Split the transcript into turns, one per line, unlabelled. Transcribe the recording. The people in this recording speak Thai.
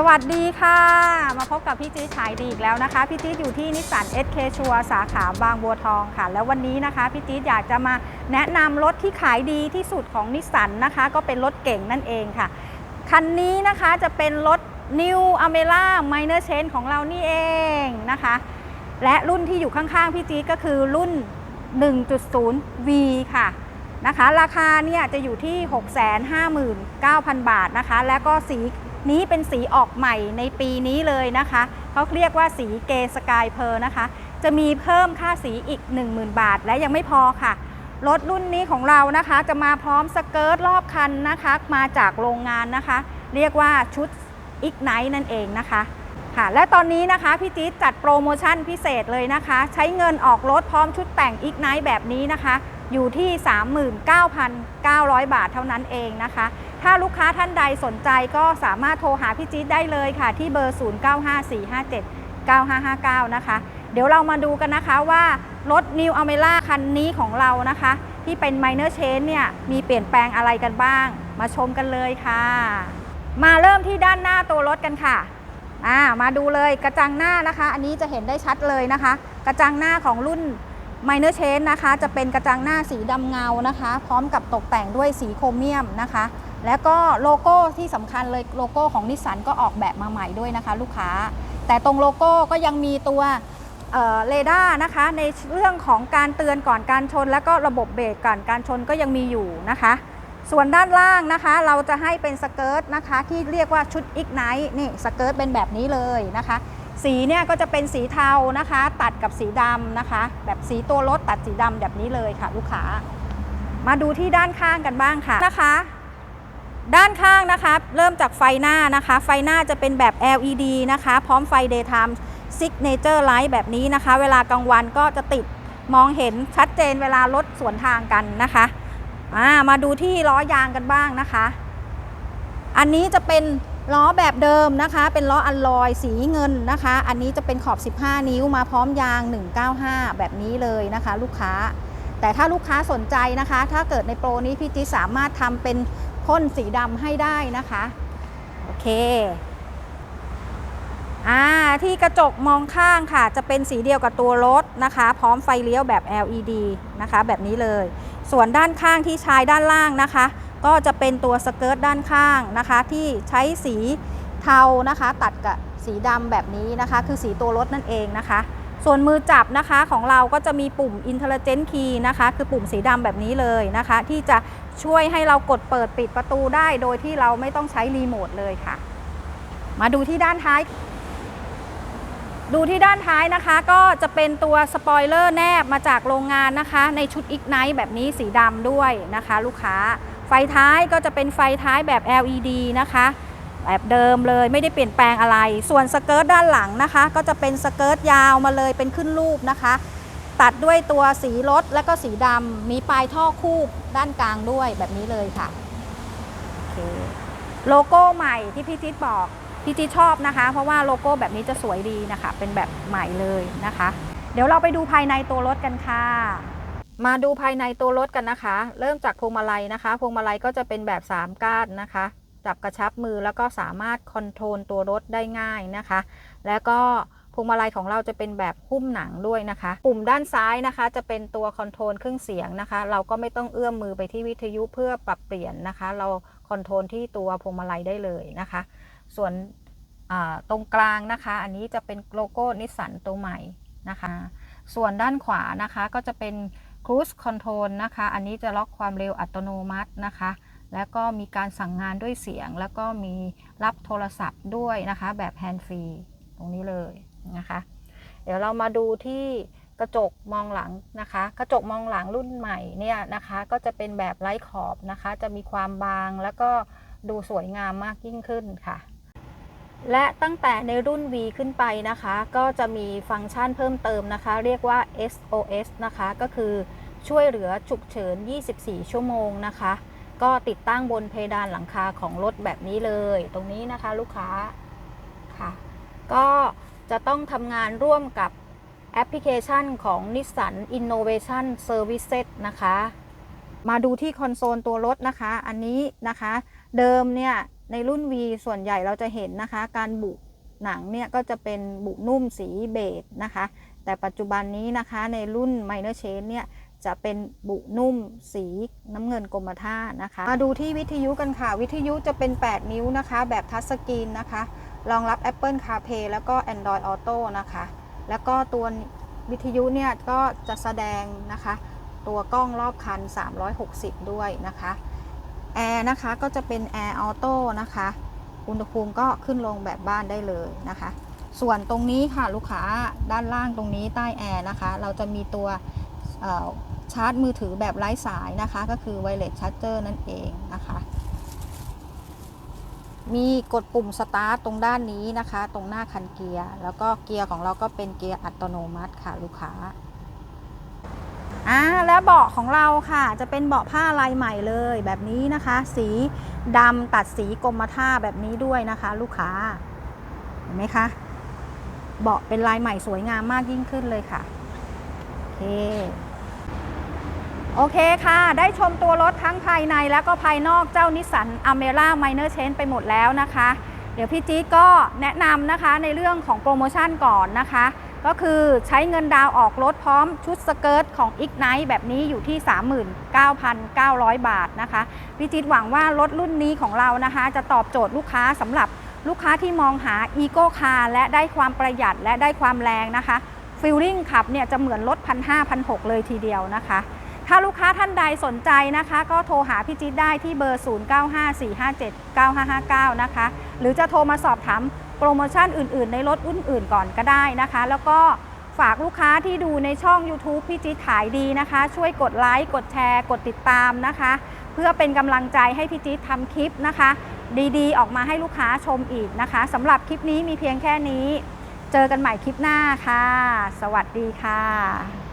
สวัสดีค่ะ มาพบกับพี่จี๊ดขายดีอีกแล้วนะคะ พี่จี๊ดอยู่ที่นิสสัน SK ชัวสาขาบางบัวทองค่ะ แล้ววันนี้นะคะ พี่จี๊ดอยากจะมาแนะนำรถที่ขายดีที่สุดของนิสสันนะคะ ก็เป็นรถเก่งนั่นเองค่ะ คันนี้นะคะจะเป็นรถ New Amela Minor Change ของเรานี่เองนะคะ และรุ่นที่อยู่ข้างๆ พี่จี๊ดก็คือรุ่น 1.0 V ค่ะนะคะ ราคาเนี่ยจะอยู่ที่ 659,000 บาทนะคะ และก็สี นี้เป็นสีออกใหม่ในปีนี้เลยนะคะเขาเรียกว่าสีเกสกายเพอร์นะคะ จะมีเพิ่มค่าสีอีก 10,000 บาท และยังไม่พอค่ะ รถรุ่นนี้ของเรานะคะ จะมาพร้อมสเกิร์ตรอบคันนะคะ มาจากโรงงานนะคะ เรียกว่าชุด Ignite นั่นเองนะคะค่ะและตอนนี้นะคะพี่จี๊ดจัดโปรโมชั่นพิเศษเลยนะคะ ใช้เงินออกรถพร้อมชุดแต่ง Ignite แบบนี้นะคะ อยู่ที่ 39,900 บาทเท่านั้นเองนะคะ ถ้าลูกค้าท่านใดสนใจก็สามารถโทรหาพี่จี๊ดได้เลยค่ะ ที่เบอร์ 0954579559 นะคะ เดี๋ยวเรามาดูกันนะคะว่ารถ New Almera คันนี้ของเรานะคะ ที่เป็น Minor Change เนี่ยมีเปลี่ยนแปลงอะไรกันบ้าง มาชมกันเลยค่ะ มาเริ่มที่ด้านหน้าตัวรถกันค่ะอ่ามาดูเลยกระจังหน้านะคะ อันนี้จะเห็นได้ชัดเลยนะคะ กระจังหน้าของรุ่น Minor Change นะคะ จะเป็นกระจังหน้าสีดำเงานะคะ พร้อมกับตกแต่งด้วยสีโครเมียมนะคะ แล้วก็โลโก้ที่สำคัญเลยโลโก้ของนิสสันก็ออกแบบมาใหม่ด้วยนะคะ ลูกค้า แต่ตรงโลโก้ก็ยังมีตัวเอ่อเรดาร์นะคะในเรื่องของการเตือนก่อนการชน แล้วก็ระบบเบรกก่อนการชนก็ยังมีอยู่นะคะ ส่วนด้านล่างนะคะ เราจะให้เป็นสเกิร์ตนะคะ ที่เรียกว่าชุด Ignite นี่สเกิร์ตเป็นแบบนี้เลยนะคะ สีเนี่ยก็จะเป็นสีเทานะคะ ตัดกับสีดำนะคะ แบบสีตัวรถตัดสีดำแบบนี้เลยค่ะ ลูกค้า มาดูที่ด้านข้างกันบ้างค่ะนะคะ ด้านข้างนะคะ เริ่มจากไฟหน้านะคะ ไฟหน้าจะเป็นแบบ LED นะคะ พร้อมไฟ daytime signature light แบบนี้นะคะ เวลากลางวันก็จะติดมองเห็นชัดเจนเวลารถสวนทางกันนะคะามาดูที่ล้อยางกันบ้างนะคะ อันนี้จะเป็นล้อแบบเดิมนะคะ เป็นล้ออัลลอยสีเงินนะคะ อันนี้จะเป็นขอบ 15 นิ้วมาพร้อมยาง 195 แบบนี้เลยนะคะ ลูกค้า แต่ถ้าลูกค้าสนใจนะคะ ถ้าเกิดในโปรนี้พี่จิสามารถทำเป็น พ่นสีดำให้ได้นะคะ โอเคอ่าที่กระจกมองข้างค่ะ จะเป็นสีเดียวกับตัวรถนะคะ พร้อมไฟเลี้ยวแบบ LED นะคะ แบบนี้เลย ส่วนด้านข้างที่ชายด้านล่างนะคะ ก็จะเป็นตัวสเกิร์ตด้านข้างนะคะ ที่ใช้สีเทานะคะ ตัดกับสีดำแบบนี้นะคะ คือสีตัวรถนั่นเองนะคะ ส่วนมือจับนะคะของเราก็จะมีปุ่ม Intelligent Key นะคะ คือปุ่มสีดำแบบนี้เลยนะคะ ที่จะช่วยให้เรากดเปิดปิดประตูได้ โดยที่เราไม่ต้องใช้รีโมทเลยค่ะ มาดูที่ด้านท้าย ดูที่ด้านท้ายนะคะ ก็จะเป็นตัวสปอยเลอร์แนบมาจากโรงงานนะคะ ในชุด Ignite แบบนี้สีดำด้วยนะคะ ลูกค้า ไฟท้ายก็จะเป็นไฟท้ายแบบ LED นะคะ แบบเดิมเลยไม่ได้เปลี่ยนแปลงอะไร ส่วนสเกิร์ตด้านหลังนะคะ ก็จะเป็นสเกิร์ตยาวมาเลยเป็นขึ้นรูปนะคะ ตัดด้วยตัวสีรถและก็สีดำมีปลายท่อคูบด้านกลางด้วยแบบนี้เลยค่ะโอเคโลโก้ใหม่ที่พี่จิ๊ดบอกพี่จิ๊ดชอบนะคะ เพราะว่าโลโก้แบบนี้จะสวยดีนะคะ เป็นแบบใหม่เลยนะคะ เดี๋ยวเราไปดูภายในตัวรถกันค่ะมาดูภายในตัวรถกันนะคะ เริ่มจากพวงมาลัยนะคะ พวงมาลัยก็จะเป็นแบบ 3ก้านนะคะ จับกระชับมือแล้วก็สามารถคอนโทรลตัวรถได้ง่ายนะคะ แล้วก็พวงมาลัยของเราจะเป็นแบบหุ้มหนังด้วยนะคะ ปุ่มด้านซ้ายนะคะ จะเป็นตัวคอนโทรลเครื่องเสียงนะคะ เราก็ไม่ต้องเอื้อมมือไปที่วิทยุเพื่อปรับเปลี่ยนนะคะ เราคอนโทรลที่ตัวพวงมาลัยได้เลยนะคะ ส่วนตรงกลางนะคะ อันนี้จะเป็นโลโก้นิสสันตัวใหม่นะคะ ส่วนด้านขวานะคะก็จะเป็น Cruise Control นะคะ อันนี้จะล็อกความเร็วอัตโนมัตินะคะ แล้วก็มีการสั่งงานด้วยเสียง แล้วก็มีรับโทรศัพท์ด้วยนะคะ แบบแฮนด์ฟรีตรงนี้เลยนะคะ เดี๋ยวเรามาดูที่กระจกมองหลังนะคะ กระจกมองหลังรุ่นใหม่เนี่ยนะคะ ก็จะเป็นแบบไร้ขอบนะคะ จะมีความบางแล้วก็ดูสวยงามมากยิ่งขึ้นค่ะ และตั้งแต่ในรุ่น V ขึ้นไปนะคะ ก็จะมีฟังก์ชันเพิ่มเติมนะคะ เรียกว่า SOS นะคะ ก็คือช่วยเหลือฉุกเฉิน 24 ชั่วโมงนะคะ ก็ติดตั้งบนเพดานหลังคาของรถแบบนี้เลย ตรงนี้นะคะลูกค้าค่ะ ก็จะต้องทำงานร่วมกับแอปพลิเคชันของ Nissan Innovation Services นะคะ มาดูที่คอนโซลตัวรถนะคะ อันนี้นะคะ เดิมเนี่ยในรุ่น V ส่วนใหญ่เราจะเห็นนะคะ การบุหนังเนี่ยก็จะเป็นบุนุ่มสีเบจนะคะ แต่ปัจจุบันนี้นะคะในรุ่น Minor Change เนี่ย จะเป็นบุนุ่มสีน้ำเงินกรมท่านะคะ มาดูที่วิทยุกันค่ะ วิทยุจะเป็น 8 นิ้วนะคะ แบบทัชสกรีนนะคะ รองรับ Apple CarPlay แล้วก็ Android Auto นะคะ แล้วก็ตัววิทยุเนี่ยก็จะแสดงนะคะ ตัวกล้องรอบคัน 360 ด้วยนะคะแอร์นะคะก็จะเป็นแอร์ออโต้นะคะ อุณหภูมิก็ขึ้นลงแบบบ้านได้เลยนะคะ ส่วนตรงนี้ค่ะลูกค้าด้านล่างตรงนี้ใต้แอร์นะคะ เราจะมีตัว ชาร์จมือถือแบบไร้สายนะคะ ก็คือ Wireless Charger นั่นเองนะคะ มีกดปุ่มสตาร์ทตรงด้านนี้นะคะ ตรงหน้าคันเกียร์ แล้วก็เกียร์ของเราก็เป็นเกียร์อัตโนมัติค่ะลูกค้าอ่าแล้วเบาะของเราค่ะ จะเป็นเบาะผ้าลายใหม่เลยแบบนี้นะคะ สีดำตัดสีกรมท่าแบบนี้ด้วยนะคะ ลูกค้าเห็นไหมคะเบาะเป็นลายใหม่สวยงามมากยิ่งขึ้นเลยค่ะโอเค โอเคค่ะ ได้ชมตัวรถทั้งภายในแล้วก็ภายนอกเจ้านิสสันอเมร่าไมเนอร์เชนไปหมดแล้วนะคะ เดี๋ยวพี่จี๊ดก็แนะนำนะคะในเรื่องของโปรโมชั่นก่อนนะคะ ก็คือใช้เงินดาวออกรถพร้อมชุดสเกิร์ตของ Ignite แบบนี้อยู่ที่ 39,900 บาทนะคะ พี่จิ๊ดหวังว่ารถรุ่นนี้ของเรานะคะ จะตอบโจทย์ลูกค้าสำหรับลูกค้าที่มองหา e โก้คาร์และได้ความประหยัดและได้ความแรงนะคะฟิลลิ่งขับเนี่ยจะเหมือนรถ1,500-1,600เลยทีเดียวนะคะ ถ้าลูกค้าท่านใดสนใจนะคะ ก็โทรหาพี่จิ๊ดได้ที่เบอร์ 0954579559 นะคะ หรือจะโทรมาสอบถามโปรโมชั่นอื่น ๆ ในรถรุ่นอื่นก่อนก็ได้นะคะ แล้วก็ฝากลูกค้าที่ดูในช่อง YouTube พี่จิ๊ดขายดีนะคะ ช่วยกดไลค์ กดแชร์ กดติดตามนะคะ เพื่อเป็นกำลังใจให้พี่จิ๊ดทำคลิปนะคะ ดีๆ ออกมาให้ลูกค้าชมอีกนะคะสำหรับคลิปนี้มีเพียงแค่นี้ เจอกันใหม่คลิปหน้าค่ะ สวัสดีค่ะ